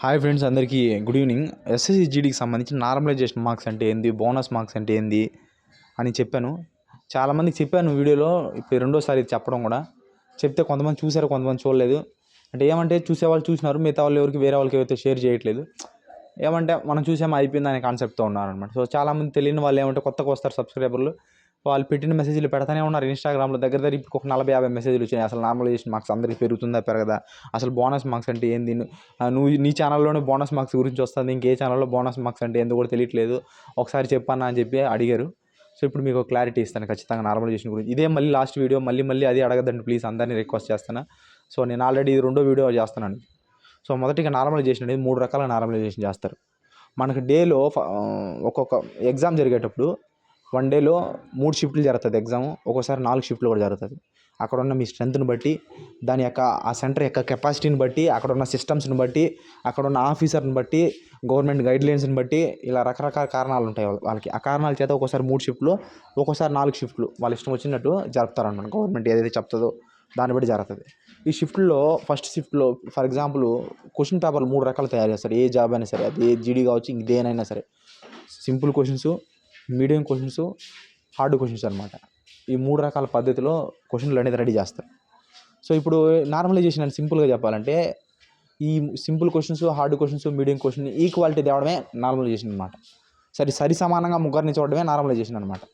Hi friends అందరికీ good evening SSC జీడీకి సంబంధించి నార్మలైజేషన్ మార్క్స్ అంటే ఏంది? బోనస్ మార్క్స్ అంటే ఏంది? అని చెప్పాను. చాలామందికి చెప్పాను వీడియోలో ఇప్పుడు రెండోసారి చెప్పడం కూడా. చెప్తే కొంతమంది చూశారు కొంతమంది చూడలేదు. అంటే ఏమంటే చూసేవాళ్ళు చూసినారు మిగతా వాళ్ళు ఎవరికి వేరే వాళ్ళకి అయితే షేర్ చేయట్లేదు. ఏమంటే మనం చూసాము అయిపోయింది అనే కాన్సెప్ట్తో ఉన్నారు అనమాట సో చాలామంది తెలియని వాళ్ళు ఏమంటే కొత్తగా వస్తారు సబ్స్క్రైబర్లు వాళ్ళు పెట్టిన మెసేజ్లు పెడతానే ఉన్నారు. ఇన్స్టాగ్రామ్లో దగ్గర దగ్గర ఇప్పుడు ఒక నలభై యాభై మెసేజ్లు వచ్చినాయి. అసలు నార్మలైజేషన్ మార్క్స్ అందరికీ పెరుగుతుందా పెరగదా? అసలు బోనస్ మార్క్స్ అంటే ఏంది? నువ్వు నీ ఛానల్లోనే బోనస్ మార్క్స్ గురించి వస్తుంది ఇంకే ఛానల్లో బోనస్ మార్క్స్ అంటే ఏందో కూడా తెలియట్లేదు. ఒకసారి చెప్పన్నా అని చెప్పి అడిగారు. సో ఇప్పుడు మీకు క్లారిటీ ఇస్తాను ఖచ్చితంగా నార్మలైజేషన్ గురించి. ఇదే మళ్ళీ లాస్ట్ వీడియో మళ్ళీ మళ్ళీ అది అడగదండి ప్లీజ్ అందరినీ రిక్వెస్ట్ చేస్తాను సో నేను ఆల్రెడీ ఇది రెండో వీడియో చేస్తున్నాను సో మొదటిగా నార్మలైజేషన్ అనేది మూడు రకాల నార్మలైజేషన్ చేస్తారు. మనకు డేలో ఒక్కొక్క ఎగ్జామ్ జరిగేటప్పుడు వన్ డేలో మూడు షిఫ్ట్లు జరుగుతుంది ఎగ్జామ్ ఒక్కోసారి నాలుగు షిఫ్ట్లు కూడా జరుగుతుంది. అక్కడ ఉన్న మీ స్ట్రెంత్ని బట్టి దాని యొక్క ఆ సెంటర్ యొక్క కెపాసిటీని బట్టి అక్కడ ఉన్న సిస్టమ్స్ని బట్టి అక్కడ ఉన్న ఆఫీసర్ని బట్టి గవర్నమెంట్ గైడ్లైన్స్ని బట్టి ఇలా రకరకాల కారణాలు ఉంటాయి వాళ్ళకి. ఆ కారణాల చేత ఒక్కోసారి మూడు షిఫ్ట్లు ఒక్కోసారి నాలుగు షిఫ్ట్లు. వాళ్ళ ఇష్టం వచ్చినట్టు జరుపుతారన్నమాట గవర్నమెంట్ ఏదైతే చెప్తుందో దాన్ని బట్టి జరుగుతుంది. ఈ షిఫ్ట్లో ఫస్ట్ షిఫ్ట్లో ఫర్ ఎగ్జాంపుల్ క్వశ్చన్ పేపర్లు మూడు రకాలు తయారు చేస్తారు. ఏ జాబ్ అయినా సరే అది ఏ జీడీ కావచ్చు ఇంక దేనైనా సరే. Simple questions medium questions hard questions అనమాట ఈ మూడు రకాల పద్ధతిలో క్వశ్చన్లు అనేది రెడీ చేస్తారు. సో ఇప్పుడు నార్మలైజేషన్ అని సింపుల్గా చెప్పాలంటే ఈ simple questions hard questions medium question equality తేవడమే normalization అనమాట సరి సరి సమానంగా ముగ్గురిని చూడడమే నార్మలైజేషన్ అనమాట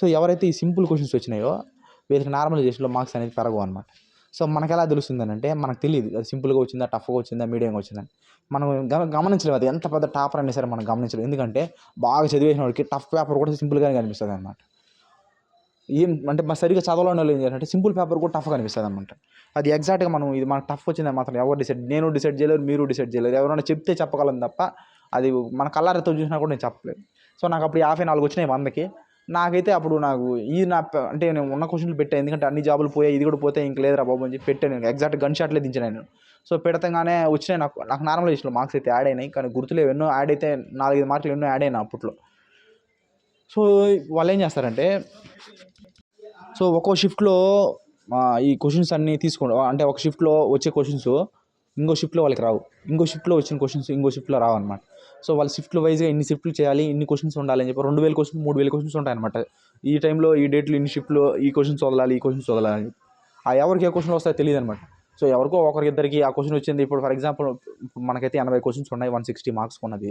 సో ఎవరైతే ఈ సింపుల్ క్వశ్చన్స్ వచ్చినాయో వీళ్ళకి నార్మలైజేషన్లో మార్క్స్ అనేది పెరగవు అనమాట సో మనకు ఎలా తెలుస్తుంది అంటే మనకు తెలియదు. అది సింపుల్గా వచ్చిందా టఫ్గా వచ్చిందా మీడియంగా వచ్చిందని మనం గమనించలేము అది. ఎంత పెద్ద టాపర్ అయినా సరే మనం గమనించలేము. ఎందుకంటే బాగా చదివేసిన వాడికి టఫ్ పేపర్ కూడా సింపుల్గానే కనిపిస్తుంది అనమాట ఏం అంటే మా సరిగ్గా చదవలేని వాళ్ళు ఏం చేయాలంటే సింపుల్ పేపర్ కూడా టఫ్గా అనిపిస్తుంది అనమాట అది ఎగ్జాక్ట్గా మనం ఇది మనకు టఫ్ వచ్చింది మాత్రం ఎవరు డిసైడ్ నేను డిసైడ్ చేయలేరు మీరు డిసైడ్ చేయలేరు ఎవరైనా చెప్తే చెప్పగలను తప్ప అది మన కళ్ళారతో చూసినా కూడా నేను చెప్పలేదు. సో నాకు అప్పుడు యాభై నాలుగు వచ్చినాయి వందకి. నాకైతే అప్పుడు నాకు ఈ నా అంటే నేను ఉన్న క్వశ్చన్లు పెట్టాను ఎందుకంటే అన్ని జాబులు పోయాయి ఇది కూడా పోతే ఇంక లేదురా బాబు అని చెప్పి పెట్టాను నేను. ఎగ్జాక్ట్ గన్ షాట్లే దించాను నేను. సో పెడతంగానే వచ్చినాయి నాకు. నాకు నార్మల్ ఇష్టం మార్క్స్ అయితే యాడ్ అయినాయి. కానీ గుర్తులేవు ఎన్నో యాడ్ అయితే నాలుగైదు మార్కులు ఎన్నో యాడ్ అయినా అప్పట్లో. సో వాళ్ళు ఏం చేస్తారంటే సో ఒక్కో షిఫ్ట్లో ఈ క్వశ్చన్స్ అన్నీ తీసుకోండి. అంటే ఒక షిఫ్ట్లో వచ్చే క్వశ్చన్స్ ఇంకో షిఫ్ట్లో వాళ్ళకి రావు. ఇంకో షిఫ్ట్లో వచ్చిన క్వశ్చన్స్ ఇంకో షిఫ్ట్లో రావు అనమాట సో వాళ్ళ షిఫ్ట్లు వైజ్గా ఇన్ని షిఫ్ట్లు చేయాలి ఇన్ని క్వశ్చన్స్ ఉండాలని చెప్పి రెండు వేల క్వశ్చన్స్ మూడు వేల క్వశ్చన్స్ ఉంటాయి అనమాట ఈ టైంలో ఈ డేట్లో ఇన్ని షిఫ్ట్లో ఈ క్వశ్చన్స్ వదలాలి ఈ క్వశ్చన్స్ వదలాలి. ఆ ఎవరికి ఏ క్వశ్చన్ వస్తాయో తెలియదు అనమాట సో ఎవరికో ఒకరికి ఇద్దరికి ఆ క్వశ్చన్ వచ్చింది. ఇప్పుడు ఫర్ ఎగ్జాంపుల్ మనకైతే ఎనభై క్వశ్చన్స్ ఉన్నాయి వన్ సిక్స్టీ మార్క్స్ ఉన్నది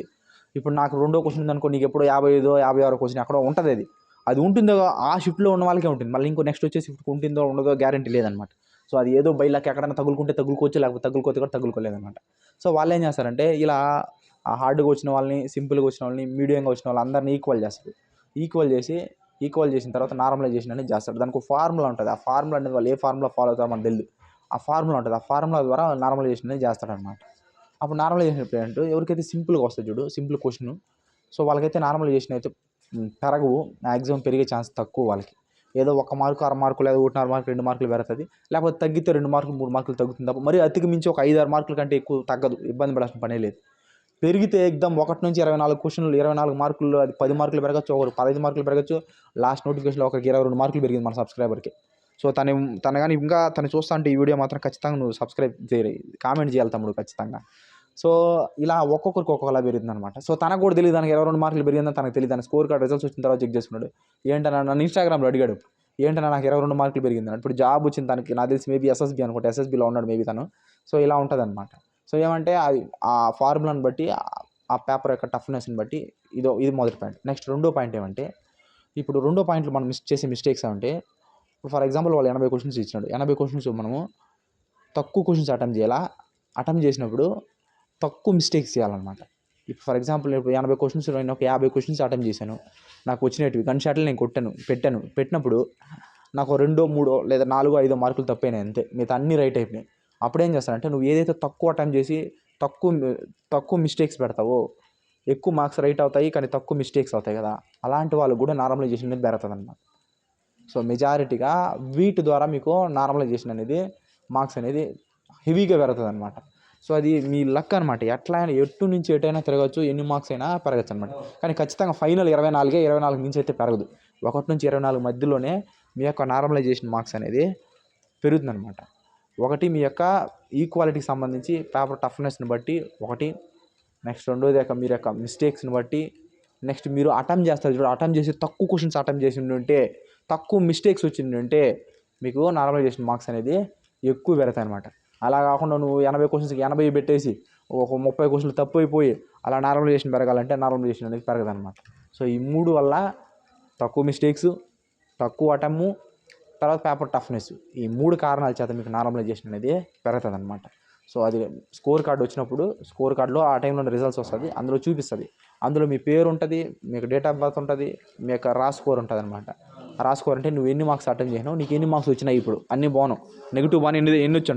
ఇప్పుడు నాకు రెండో క్వశ్చన్ ఉందనుకో నీకు ఎప్పుడో యాభై ఐదో యాభై ఆరో క్వశ్చన్ అక్కడ ఉంటుంది అది. అది ఉంటుందో ఆ షిఫ్ట్లో ఉన్న వాళ్ళకే ఉంటుంది. మళ్ళీ ఇంకో నెక్స్ట్ వచ్చే షిఫ్ట్ ఉంటుందో ఉండదో గ్యారంటీ లేదనమాట. సో అది ఏదో బయలాకి ఎక్కడైనా తగులుకుంటే తగులుకోవచ్చు లేకపోతే తగులుకోతే కూడా తగులుకోలేదనమాట. సో వాళ్ళు ఏం చేస్తారంటే ఇలా ఆ హార్డ్గా వచ్చిన వాళ్ళని సింపుల్గా వచ్చిన వాళ్ళని మీడియంగా వచ్చిన వాళ్ళందరినీ ఈక్వల్ చేస్తారు. ఈక్వల్ చేసి ఈక్వల్ చేసిన తర్వాత నార్మలైజేషన్ అనేది చేస్తారు. దానికి ఒక ఫార్ములా ఉంటుంది. ఆ ఫార్ములా అనేది వాళ్ళు ఏ ఫార్ములా ఫాలో అవుతారో మనకు తెలియదు ఆ ఫార్ములా ఉంటుంది. ఆ ఫార్ములా ద్వారా నార్మలైజేషన్ అనేది చేస్తాడనమాట అప్పుడు నార్మలైజేషన్ ఎప్పుడు అంటే ఎవరికైతే సింపుల్గా వస్తుంది చూడు సింపుల్ క్వశ్చన్ సో వాళ్ళకైతే నార్మలైజేషన్ అయితే పెరగవు. మ్యాక్సిమం పెరిగే ఛాన్స్ తక్కువ వాళ్ళకి. ఏదో ఒక మార్కు అర మార్కు లేదా ఒకటిన్నర మార్కు రెండు మార్కులు పెరుగుతుంది. లేకపోతే తగ్గితే రెండు మార్కులు మూడు మార్కులు తగ్గుతుంది తప్ప మరి అతికి మించి ఒక ఐదు ఆరు మార్కుల కంటే ఎక్కువ తగ్గదు. ఇబ్బంది పడాల్సిన పనే లేదు. పెరిగితే ఎగ్జామ్ ఒకటి నుంచి ఇరవై నాలుగు క్వశ్చన్లు ఇరవై నాలుగు మార్కులు అది పది మార్కులు పెరగచ్చు ఒకరు పదహైదు మార్కులు పెరగచ్చు. లాస్ట్ నోటిఫికేషన్లో ఒక ఇరవై రెండు మార్కులు పెరిగింది మన సబ్స్క్రైబర్కి. సో తను తను కానీ ఇంకా తను చూస్తా అంటే ఈ వీడియో మాత్రం ఖచ్చితంగా నువ్వు సబ్స్క్రైబ్ చేయాలి కామెంట్ చేయాలి తమ్ముడు ఖచ్చితంగా. సో ఇలా ఒక్కొక్కరికి ఒక్కొక్కలా పెరుగుతుంది అనమాట సో తనకు కూడా తెలియదు దానికి ఇరవై రెండు మార్కులు పెరిగిందని తనకు తెలియదు. తన స్కోర్ కార్డ్ రిజల్ట్స్ వచ్చిన తర్వాత చెక్ చేసుకున్నాడు. ఏంటన్నా నన్ను ఇన్స్టాగ్రామ్లో అడిగాడు. ఏంటన్నా నాకు ఇరవై రెండు మార్కులు పెరిగింది ఇప్పుడు జాబ్ వచ్చింది తనకి నాకు తెలిసి మేబీ ఎస్ఎస్బి అనుకుంటా. ఎస్ఎస్బిలో ఉన్నాడు మేబీ తను. సో ఇలా ఉంటుంది అనమాట సో ఏమంటే అది ఆ ఫార్ములాని బట్టి ఆ- పేపర్ యొక్క టఫ్నెస్ని బట్టి ఇదో ఇది మొదటి పాయింట్. నెక్స్ట్ రెండో పాయింట్ ఏమంటే ఇప్పుడు రెండో పాయింట్లు మనం మిస్ చేసే మిస్టేక్స్ ఏమంటే ఇప్పుడు ఫర్ ఎగ్జాంపుల్ వాళ్ళు ఎనభై క్వశ్చన్స్ ఇచ్చినాడు. ఎనభై క్వశ్చన్స్ మనము తక్కువ క్వశ్చన్స్ అటెంప్ట్ చేయాలా? అటెంప్ట్ చేసినప్పుడు తక్కువ మిస్టేక్స్ చేయాలన్నమాట. ఇప్పుడు ఫర్ ఎగ్జాంపుల్ ఇప్పుడు ఎనభై క్వశ్చన్స్ నేను ఒక యాభై క్వశ్చన్స్ అటెంప్ట్ చేశాను. నాకు వచ్చినవి గన్ షాట్లు నేను కొట్టాను పెట్టాను. పెట్టినప్పుడు నాకు రెండో మూడో లేదా నాలుగో ఐదో మార్కులు తప్పైనాయి అంతే. మిగతా అన్ని రైట్ అయిపోయినాయి. అప్పుడు ఏం చేస్తానంటే నువ్వు ఏదైతే తక్కువ అటెంప్ట్ చేసి తక్కువ తక్కువ మిస్టేక్స్ పెడతావో ఎక్కువ మార్క్స్ రైట్ అవుతాయి కానీ తక్కువ మిస్టేక్స్ అవుతాయి కదా. అలాంటి వాళ్ళు కూడా నార్మలైజేషన్ అనేది పెరుగుతుంది అనమాట సో మెజారిటీగా వీటి ద్వారా మీకు నార్మలైజేషన్ అనేది మార్క్స్ అనేది హెవీగా పెరుగుతుంది అనమాట సో అది మీ లక్ అనమాట ఎట్లా అయినా ఎటు నుంచి ఎటైనా తిరగచ్చు ఎన్ని మార్క్స్ అయినా పెరగచ్చు అనమాట కానీ ఖచ్చితంగా ఫైనల్ ఇరవై నాలుగే ఇరవై నాలుగు నుంచి అయితే పెరగదు. ఒకటి నుంచి ఇరవై నాలుగు మధ్యలోనే మీ యొక్క నార్మలైజేషన్ మార్క్స్ అనేది పెరుగుతుందనమాట ఒకటి మీ యొక్క ఈక్వాలిటీకి సంబంధించి పేపర్ టఫ్నెస్ని బట్టి ఒకటి నెక్స్ట్ రెండోది యొక్క మీరు యొక్క మిస్టేక్స్ని బట్టి నెక్స్ట్ మీరు అటెంప్ట్ చేస్తారు చూడు అటెంప్ట్ చేసి తక్కువ క్వశ్చన్స్ అటెంప్ట్ చేసి ఉంటే తక్కువ మిస్టేక్స్ వచ్చిందంటే మీకు నార్మలైజేషన్ మార్క్స్ అనేది ఎక్కువ పెడతాయి అనమాట అలా కాకుండా నువ్వు ఎనభై క్వశ్చన్స్కి ఎనభై పెట్టేసి ఒక ముప్పై క్వశ్చన్లు తప్పు అయిపోయి అలా నార్మలైజేషన్ పెరగాలంటే నార్మలైజేషన్ అనేది పెరగదనమాట సో ఈ మూడు వల్ల తక్కువ మిస్టేక్స్ తక్కువ అటెమ్ము తర్వాత పేపర్ టఫ్నెస్ ఈ మూడు కారణాల చేత మీకు నార్మలైజేషన్ అనేది పెరుగుతుంది అనమాట సో అది స్కోర్ కార్డు వచ్చినప్పుడు స్కోర్ కార్డులో ఆ టైంలో రిజల్ట్స్ వస్తుంది అందులో చూపిస్తుంది. అందులో మీ పేరు ఉంటుంది మీకు డేట్ ఆఫ్ బర్త్ ఉంటుంది మీ యొక్క రా స్కోర్ ఉంటుంది అనమాట రా స్కోర్ అంటే నువ్వు ఎన్ని మార్క్స్ అటెండ్ చేసినావు నీకు ఎన్ని మార్క్స్ వచ్చినాయి ఇప్పుడు? అన్ని బాగున్నావు. నెగిటివ్ బాన్ ఎన్ని ఎన్ని వచ్చి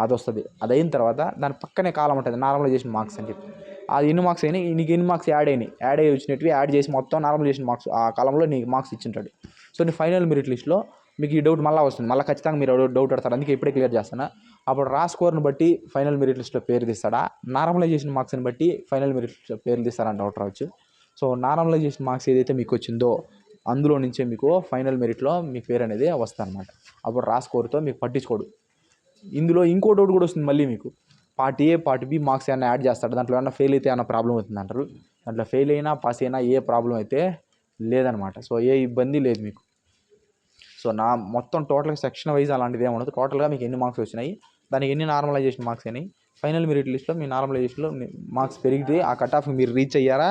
అది వస్తుంది అది అయిన తర్వాత దాని పక్కనే కాలం ఉంటుంది. నార్మలైజేషన్ మార్క్స్ అని చెప్పి. అది ఎన్ని మార్క్స్ అయినాయి? నీకు ఎన్ని మార్క్స్ యాడ్ అయినాయి? యాడ్ అయ్యి వచ్చినట్టు యాడ్ చేసి మొత్తం నార్మలైజేషన్ మార్క్స్ ఆ కాలంలో నీకు మార్క్స్ ఇచ్చింటాడు. సో నీ ఫైనల్ మెరిట్ లిస్ట్లో మీకు ఈ డౌట్ మళ్ళీ వస్తుంది. మళ్ళీ ఖచ్చితంగా మీరు డౌట్ అడతారు అందుకే ఇప్పుడే క్లియర్ చేస్తాను అప్పుడు రా స్కోర్ని బట్టి ఫైనల్ మెరిట్ లిస్ట్లో పేరు తీస్తాడా? నార్మలైజేషన్ మార్క్స్ని బట్టి ఫైనల్ మెరిట్ లిస్ట్లో పేరు తీస్తారని డౌట్ రావచ్చు. సో నార్మలైజేషన్ మార్క్స్ ఏదైతే మీకు వచ్చిందో అందులో నుంచే మీకు ఫైనల్ మెరిట్లో మీ పేరు అనేది వస్తుంది అప్పుడు రా స్కోర్తో మీకు పట్టించుకోడు. ఇందులో ఇంకో డౌట్ కూడా వస్తుంది మళ్ళీ మీకు. Part A part B marks ఏమైనా యాడ్ చేస్తాడు? దాంట్లో ఏమైనా ఫెయిల్ అయితే ఏమైనా ప్రాబ్లం అవుతుంది అంటారు? దాంట్లో ఫెయిల్ అయినా పాస్ అయినా ఏ ప్రాబ్లం అయితే లేదనమాట. సో ఏ ఇబ్బంది లేదు మీకు. సో నా మొత్తం టోటల్గా సెక్షన్ వైజ్ అలాంటిది ఏమి ఉండదు. టోటల్గా మీకు ఎన్ని మార్క్స్ వచ్చినాయి? దానికి ఎన్ని నార్మలైజేషన్ మార్క్స్ అయినాయి? ఫైనల్ మెరిట్ లిస్ట్లో మీ నార్మలైజేషన్లో మార్క్స్ పెరిగితే ఆ కట్ ఆఫ్ మీరు రీచ్ అయ్యారా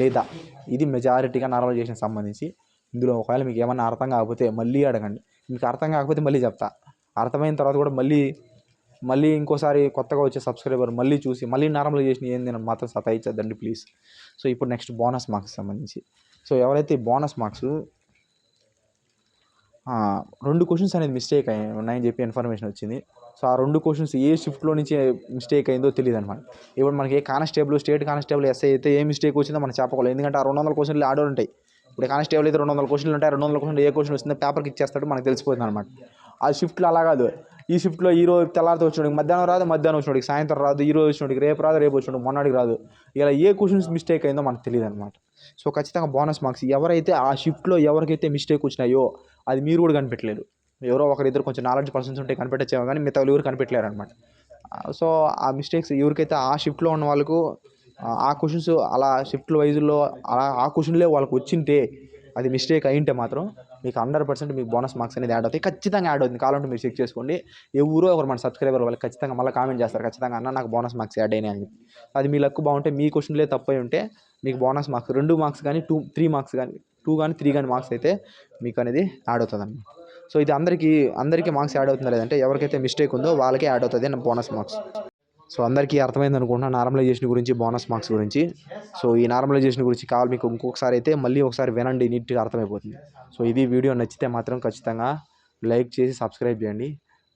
లేదా? ఇది మెజారిటీగా నార్మలైజేషన్ సంబంధించి. ఇందులో ఒకవేళ మీకు ఏమన్నా అర్థం కాకపోతే మళ్ళీ అడగండి. మీకు అర్థం కాకపోతే మళ్ళీ చెప్తా. అర్థమైన తర్వాత కూడా మళ్ళీ మళ్ళీ ఇంకోసారి కొత్తగా వచ్చే సబ్స్క్రైబర్ మళ్ళీ చూసి మళ్ళీ నార్మలైజేషన్ ఏంది నేను మాత్రం సతాయించద్దండి ప్లీజ్ సో ఇప్పుడు నెక్స్ట్ బోనస్ మార్క్స్ సంబంధించి. సో ఎవరైతే బోనస్ మార్క్స్ రెండు క్వశ్చన్స్ అనేది మిస్టేక్ అయ్యి ఉన్నాయని చెప్పి ఇన్ఫర్మేషన్ వచ్చింది. సో ఆ రెండు క్వశ్చన్స్ ఏ షిఫ్ట్లో నుంచి మిస్టేక్ అయిందో తెలియదు అనమాట ఇప్పుడు మనకి ఏ కానిస్టేబుల్ స్టేట్ కానిస్టేబుల్ ఎస్ఐ అయితే ఏ మిస్టేక్ వచ్చిందో మనం చెప్పకూడదు. ఎందుకంటే ఆ రెండు వందల క్వశ్చన్లు ఆర్డర్ ఉంటాయి. ఇప్పుడు కానిస్టేబుల్ అయితే రెండు వందల క్వశ్చన్లు ఉంటాయి రెండు వందల క్వశ్చన్లు ఏ క్వశ్చన్ వస్తుందో పేపర్కి ఇచ్చేస్తాడు మనకు తెలిసిపోతుంది అనమాట ఆ షిఫ్ట్లో అలా కాదు. ఈ షిఫ్ట్లో ఈ రోజు తెల్లారితో వచ్చినోడికి మధ్యాహ్నం రాదు మధ్యాహ్నం వచ్చినోడికి సాయంత్రం రాదు ఈ రోజు వచ్చినోడికి రేపు రాదు రేపు వచ్చినోడికి మొన్నటికి రాదు. ఇలా ఏ క్వశ్చన్స్ మిస్టేక్ అయిందో మనకు తెలియదు అనమాట సో ఖచ్చితంగా బోనస్ మార్క్స్ ఎవరైతే ఆ షిఫ్ట్లో ఎవరికైతే మిస్టేక్ వచ్చినాయో అది మీరు కూడా కనిపెట్టలేరు. ఎవరో ఒకరిద్దరు కొంచెం నాలెడ్జ్ పర్సన్స్ ఉంటే కనిపెట్టచ్చేమో కానీ మిగతా ఎవరు కనిపెట్టలేరు అనమాట సో ఆ మిస్టేక్స్ ఎవరికైతే ఆ షిఫ్ట్లో ఉన్న వాళ్ళకు ఆ క్వశ్చన్స్ అలా షిఫ్ట్ వైజ్లో అలా ఆ క్వశ్చన్లే వాళ్ళకి వచ్చింటే అది మిస్టేక్ అయింటే మాత్రం మీకు హండ్రెడ్ పర్సెంట్ మీకు బోనస్ మార్క్స్ అనేది యాడ్ అవుతాయి. ఖచ్చితంగా యాడ్ అవుతుంది. కావాలంటే మీరు చెక్ చేసుకోండి. ఎవరో ఒకరు మన సబ్స్క్రైబర్ వాళ్ళకి ఖచ్చితంగా మళ్ళీ కామెంట్ చేస్తారు. ఖచ్చితంగా అన్న నాకు బోనస్ మార్క్స్ యాడ్ అయినాయి అని. అది మీ లక్ బాగుంటే మీ క్వశ్చన్లే తప్పై ఉంటే మీకు బోనస్ మార్క్స్ రెండు మార్క్స్ కానీ టూ త్రీ మార్క్స్ కానీ టూ కానీ త్రీ కానీ మార్క్స్ అయితే మీకు అనేది యాడ్ అవుతుంది సో ఇది అందరికీ అందరికీ మార్క్స్ యాడ్ అవుతుందా లేదంటే ఎవరికైతే మిస్టేక్ ఉందో వాళ్ళకే యాడ్ అవుతుంది బోనస్ మార్క్స్ సో అందరికీ అర్థమైంది అనుకుంటున్నా నార్మలైజేషన్ గురించి బోనస్ మార్క్స్ గురించి. సో ఈ నార్మలైజేషన్ గురించి కావాలి మీకు ఇంకొకసారి అయితే మళ్ళీ ఒకసారి వినండి నీట్గా అర్థమైపోతుంది. సో ఇది వీడియో నచ్చితే మాత్రం ఖచ్చితంగా లైక్ చేసి సబ్స్క్రైబ్ చేయండి.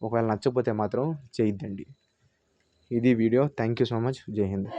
ఒకవేళ నచ్చకపోతే మాత్రం చేయిద్దండి. ఇది video. Thank you so much. జై హింద్.